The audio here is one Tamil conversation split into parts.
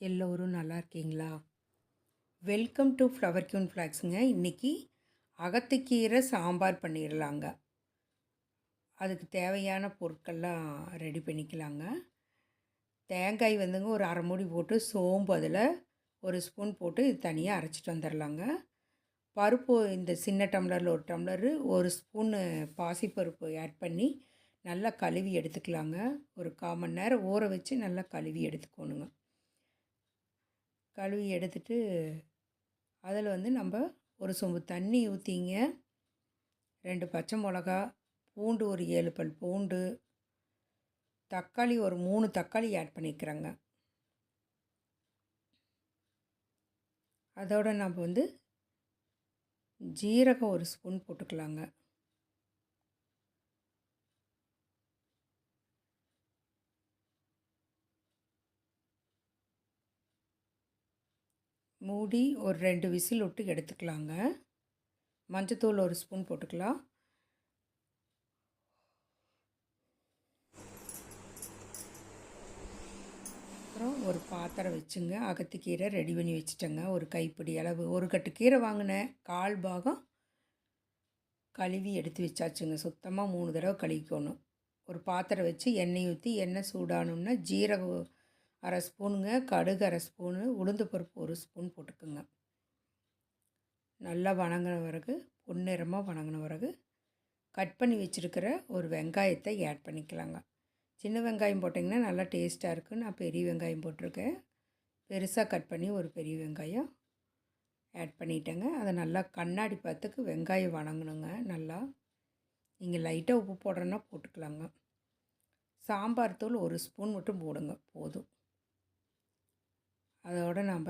எல்லோரும் நல்லா இருக்கீங்களா? வெல்கம் டு ஃப்ளவர் கியூன் ஃப்ளாக்ஸுங்க இன்றைக்கி அகத்துக்கீரை சாம்பார் பண்ணிடலாங்க அதுக்கு தேவையான பொருட்கள்லாம் ரெடி பண்ணிக்கலாங்க. தேங்காய் வந்துங்க ஒரு அரை மூடி போட்டு சோம்பு அதில் ஒரு ஸ்பூன் போட்டு இது தனியாக அரைச்சிட்டு வந்துடலாங்க பருப்பு இந்த சின்ன டம்ளரில் ஒரு டம்ளரு ஒரு ஸ்பூனு பாசிப்பருப்பு ஆட் பண்ணி நல்லா கழுவி எடுத்துக்கலாங்க. ஒரு கால் மணி நேரம் ஊற வச்சு நல்லா கழுவி எடுத்துக்கணுங்க. கழுவி எடுத்துட்டு அதில் வந்து நம்ம ஒரு சொம்பு தண்ணி ஊற்றிங்க ரெண்டு பச்சை மிளகா பூண்டு ஒரு ஏழு பல் பூண்டு. தக்காளி ஒரு மூணு தக்காளி ஆட் பண்ணிக்கிறேங்க. அதோட நம்ம வந்து ஜீரகம் ஒரு ஸ்பூன் போட்டுக்கலாங்க. மூடி ஒரு ரெண்டு விசில் விட்டு எடுத்துக்கலாங்க. மஞ்சத்தூள் ஒரு ஸ்பூன் போட்டுக்கலாம். அப்புறம் ஒரு பாத்திரம் வச்சுங்க. அகத்துக்கீரை ரெடி பண்ணி வச்சுட்டேங்க. ஒரு கைப்பிடி அளவு. ஒரு கட்டு கீரை வாங்கினேன். கால் பாகம் கழுவி எடுத்து வச்சாச்சுங்க. சுத்தமாக மூணு தடவை கழுவிக்கணும். ஒரு பாத்திரம் வச்சு எண்ணெய் ஊற்றி எண்ணெய் சூடானோன்னா ஜீரகம் அரை ஸ்பூனுங்க. கடுகு அரை ஸ்பூனு. உளுந்து பருப்பு ஒரு ஸ்பூன் போட்டுக்குங்க. நல்லா வணங்கின பிறகு பொன்னிறமாக வணங்கின பிறகு கட் பண்ணி வச்சுருக்கிற ஒரு வெங்காயத்தை ஆட் பண்ணிக்கலாங்க. சின்ன வெங்காயம் போட்டிங்கன்னா நல்லா டேஸ்ட்டாக இருக்குது நான் பெரிய வெங்காயம் போட்டிருக்கேன். பெருசாக கட் பண்ணி ஒரு பெரிய வெங்காயம் ஆட் பண்ணிட்டேங்க. அதை நல்லா கண்ணாடி பார்த்துக்கு வெங்காயம் வணங்கணுங்க நல்லா. நீங்கள் லைட்டாக உப்பு போடுறேன்னா போட்டுக்கலாங்க. சாம்பார் தூள் ஒரு ஸ்பூன் மட்டும் போடுங்க. போதும். அதோடு நம்ம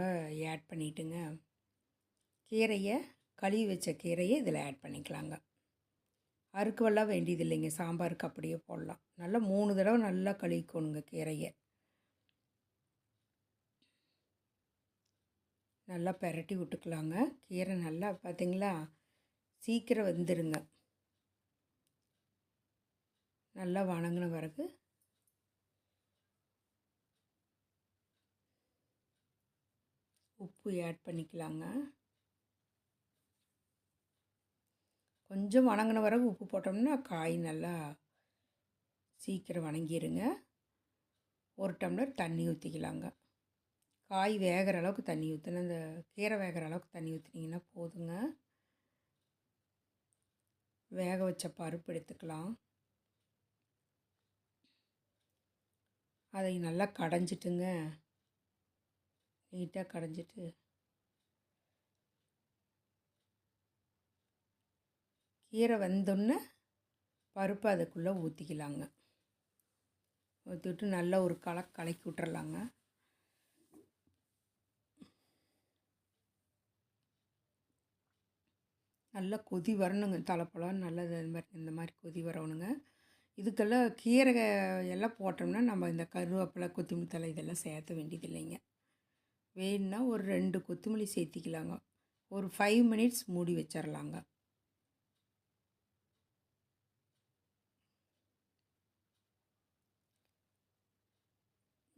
ஆட் பண்ணிட்டுங்க. கீரையை கழுவி வச்ச கீரையை இதில் ஆட் பண்ணிக்கலாங்க. அறுக்குவெல்லாம் வேண்டியது இல்லைங்க சாம்பாருக்கு அப்படியே போடலாம். நல்லா மூணு தடவை நல்லா கழுவிக்கணுங்க கீரையை. நல்லா பெரட்டி விட்டுக்கலாங்க. கீரை நல்லா பார்த்திங்களா? சீக்கிரம் வந்துடுங்க நல்லா வணங்கின பிறகு உப்பு ஆட் பண்ணிக்கலாங்க. கொஞ்சம் வணங்கின பிறகு உப்பு போட்டோம்னா காய் நல்லா சீக்கிரம் வணங்கிடுங்க ஒரு டம்ளர் தண்ணி ஊற்றிக்கலாங்க காய் வேகிற அளவுக்கு தண்ணி ஊற்றினா இந்த கீரை வேகிற அளவுக்கு தண்ணி ஊற்றினீங்கன்னா போதுங்க. வேக வச்ச பருப்பு எடுத்துக்கலாம். அதை நல்லா கடைஞ்சிட்டுங்க. நீட்டாக கடைஞ்சிட்டு. கீரை வந்தோடனே பருப்பு அதுக்குள்ளே ஊற்றிக்கலாங்க ஊற்றிவிட்டு நல்லா ஒரு கல கலக்கி விட்றலாங்க நல்லா கொதி வரணுங்க. தலைப்பழம் நல்லது. அது மாதிரி இந்த மாதிரி கொதி வரணுங்க இதுக்கெல்லாம் கீரை எல்லாம் போட்டோம்னா நம்ம இந்த கருவேப்பிலை கொத்தமல்லி தலை இதெல்லாம் சேர்த்த வேண்டியது இல்லைங்க வேணுன்னா ஒரு ரெண்டு கொத்தமல்லி சேர்த்திக்கலாங்க. ஒரு ஃபைவ் மினிட்ஸ் மூடி வச்சிடலாங்க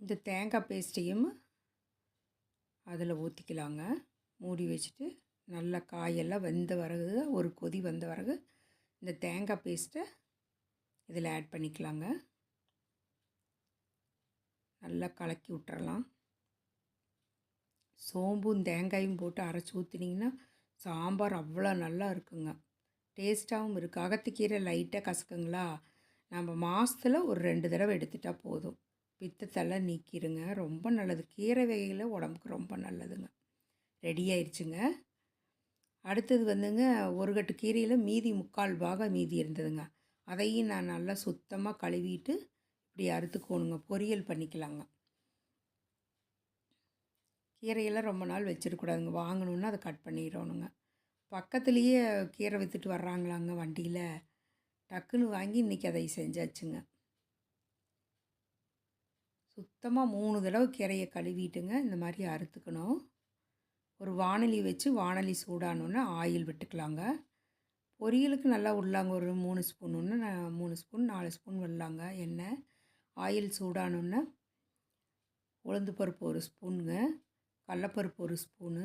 இந்த தேங்காய் பேஸ்ட்டையும் அதில் ஊற்றிக்கலாங்க மூடி வச்சுட்டு நல்லா காயெல்லாம் வெந்த பிறகு ஒரு கொதி வந்த பிறகு இந்த தேங்காய் பேஸ்ட்டை இதில் ஆட் பண்ணிக்கலாங்க. நல்லா கலக்கி விட்டுறலாம். சோம்பும் தேங்காயும் போட்டு அரைச்சி ஊற்றினீங்கன்னா சாம்பார் அவ்வளோ நல்லா இருக்குங்க. டேஸ்ட்டாகவும் இருக்குது அகத்துக்கீரை லைட்டாக கசக்குங்களா? நம்ம மாதத்தில் ஒரு ரெண்டு தடவை எடுத்துட்டால் போதும். பித்தத்தெல்லாம் நீக்கிடுங்க ரொம்ப நல்லது. கீரை வகையில் உடம்புக்கு ரொம்ப நல்லதுங்க. ரெடி ஆயிடுச்சுங்க அடுத்தது வந்துங்க ஒரு கட்டு கீரையில் மீதி முக்கால் பாகம் மீதி இருந்ததுங்க. அதையும் நான் நல்லா சுத்தமாக கழுவிட்டு இப்படி அறுத்துக்கோணுங்க. பொரியல் பண்ணிக்கலாங்க. கீரையெல்லாம் ரொம்ப நாள் வச்சிடக்கூடாதுங்க வாங்கணுன்னா அதை கட் பண்ணிடணுங்க. பக்கத்துலேயே கீரை விற்றுட்டு வர்றாங்களாங்க வண்டியில். டக்குன்னு வாங்கி இன்றைக்கி அதை செஞ்சாச்சுங்க. சுத்தமாக மூணு தடவை கீரையை கழுவிட்டுங்க. இந்த மாதிரி அறுத்துக்கணும். ஒரு வானொலி வச்சு வானொலி சூடானோன்னே ஆயில் விட்டுக்கலாங்க. பொரியலுக்கு நல்லா விடலாங்க ஒரு மூணு ஸ்பூன் ஒன்று மூணு ஸ்பூன் நாலு ஸ்பூன் விடலாங்க எண்ணெய். ஆயில் சூடானோன்னே உளுந்து பருப்பு ஒரு ஸ்பூனுங்க. கடலப்பருப்பு ஒரு ஸ்பூனு.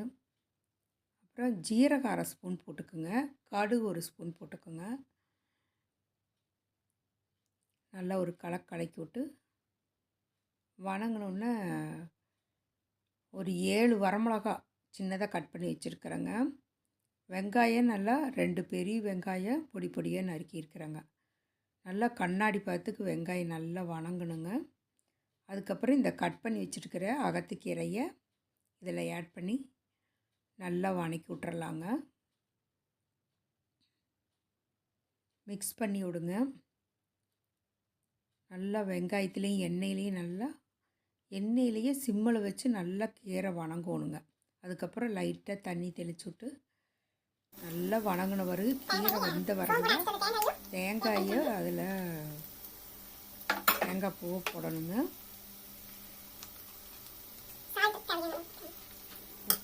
அப்புறம் ஜீரகம் அரை ஸ்பூன் போட்டுக்குங்க. கடுகு ஒரு ஸ்பூன் போட்டுக்கோங்க. நல்லா ஒரு கலக்கு கலக்கி விட்டு வணங்கினோன்னே ஒரு ஏழு வரமிளகா சின்னதாக கட் பண்ணி வச்சுருக்குறேங்க. வெங்காயம் நல்லா ரெண்டு பெரிய வெங்காயம் பொடி பொடியாக நறுக்கியிருக்கிறேங்க நல்லா கண்ணாடி பார்த்துக்கு வெங்காயம் நல்லா வணங்கணுங்க. அதுக்கப்புறம் இந்த கட் பண்ணி வச்சுருக்கிற அகத்துக்கீரையை இதில் ஆட் பண்ணி நல்லா வணக்கி விட்டுறலாங்க. மிக்ஸ் பண்ணி விடுங்க. நல்லா வெங்காயத்துலேயும் எண்ணெயிலையும் நல்லா எண்ணெயிலேயே சிம்மில் வச்சு நல்லா கீரை வணங்கணுங்க. அதுக்கப்புறம் லைட்டாக தண்ணி தெளிச்சு விட்டு நல்லா வணங்கின பிறகு கீரை வெந்த வரங்க தேங்காயை அதில் தேங்காய் பூவை போடணுங்க.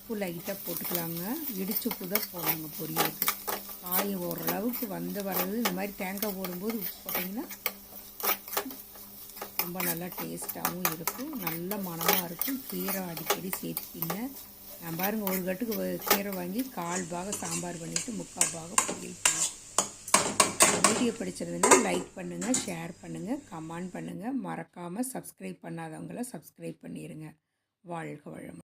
உப்பு லைட்டாக போட்டுக்கலாங்க. இடித்து உப்பு தான் போடணுங்க பொரியலுக்கு. காய் ஓரளவுக்கு வந்த வரது இந்த மாதிரி தேங்காய் போடும்போது உப்பு போட்டிங்கன்னா ரொம்ப நல்லா டேஸ்ட்டாகவும் இருக்கும். நல்ல மணமாக இருக்கும். கீரை அடிக்கடி சேர்த்துக்கிங்க நான் பாருங்கள் ஒரு கட்டுக்கு கீரை வாங்கி கால் பாக சாம்பார் பண்ணிவிட்டு முக்கால் பாக பொரியல் பண்ணி வீடியோ பிடிச்சிருந்ததுன்னா லைக் பண்ணுங்கள் ஷேர் பண்ணுங்கள் கமெண்ட் பண்ணுங்கள் மறக்காமல் சப்ஸ்கிரைப் பண்ணாதவங்கள சப்ஸ்கிரைப் பண்ணிடுங்க வாழ்க வளம்